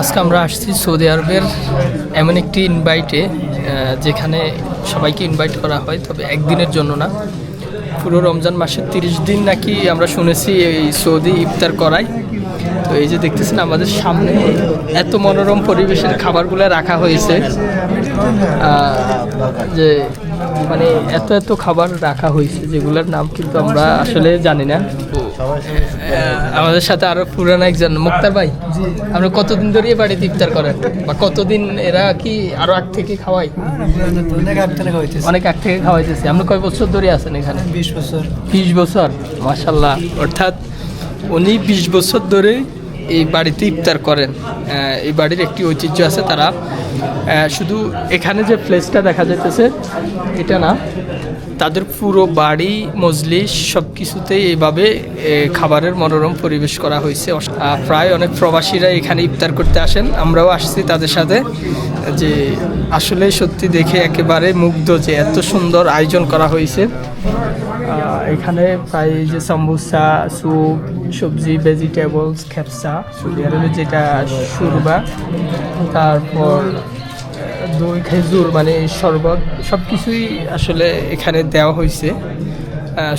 আজকে আমরা আসছি সৌদি আরবের এমন একটি ইনভাইটে যেখানে সবাইকে ইনভাইট করা হয়, তবে একদিনের জন্য না। পুরো রমজান মাসের তিরিশ দিন নাকি আমরা শুনেছি এই সৌদি ইফতার করায়। তো এই যে দেখতেছেন, আমাদের সামনে এত মনোরম পরিবেশের খাবারগুলো রাখা হয়েছে। যে মানে এত এত খাবার রাখা হয়েছে যেগুলোর নাম কিন্তু আমরা আসলে জানি না। আমাদের সাথে আরও পুরানো একজন মুক্তার ভাই। আমরা কতদিন ধরে বাড়িতে ইফতার করেন? বা কতদিন এরা কি আরও আগ থেকে খাওয়াই অনেক আগ থেকে খাওয়াইতেছে। আমরা কয় বছর ধরে আছেন এখানে? বিশ বছর। বিশ বছর মাসাল্লাহ অর্থাৎ উনি বিশ বছর ধরে এই বাড়িতে ইফতার করেন। এই বাড়ির একটি ঐতিহ্য আছে তারা। শুধু এখানে যে প্লেসটা দেখা যাইতেছে, এটা না, তাদের পুরো বাড়ি, মজলিস সব কিছুতেই এইভাবে খাবারের মনোরম পরিবেশ করা হয়েছে। প্রায় অনেক প্রবাসীরা এখানে ইফতার করতে আসেন। আমরাও আসছি তাদের সাথে, যে আসলে সত্যি দেখে একেবারে মুগ্ধ যে এত সুন্দর আয়োজন করা হয়েছে। এখানে প্রায় যে সাম্বুসা স্যুপ, সবজি ভেজিটেবলস খেপসা যেটা সুরবা তারপর দই, খেজুর মানে শরবত সব কিছুই আসলে এখানে দেওয়া হয়েছে।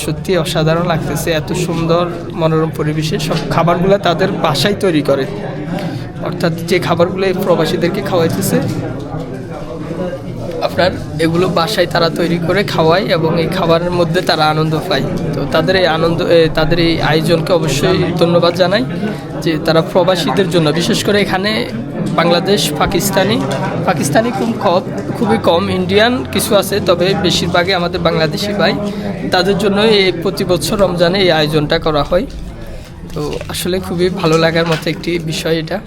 সত্যি অসাধারণ লাগতেছে, এত সুন্দর মনোরম পরিবেশে। সব খাবারগুলো তাদের বাসায় তৈরি করে। অর্থাৎ যে খাবারগুলো প্রবাসীদেরকে খাওয়াইতেছে আপনার এগুলো বাসায় তারা তৈরি করে খাওয়ায় এবং এই খাবারের মধ্যে তারা আনন্দ পায়। তো তাদের এই আনন্দ তাদের এই আয়োজনকে অবশ্যই ধন্যবাদ জানাই যে তারা প্রবাসীদের জন্য। বিশেষ করে এখানে বাংলাদেশ, পাকিস্তানি পাকিস্তানি খুব কম, খুবই কম, ইন্ডিয়ান কিছু আছে, তবে বেশিরভাগই আমাদের বাংলাদেশি ভাই। তাদের জন্য এই প্রতি বছর রমজানে এই আয়োজনটা করা হয়। তো আসলে খুবই ভালো লাগার মতো একটি বিষয় এটা।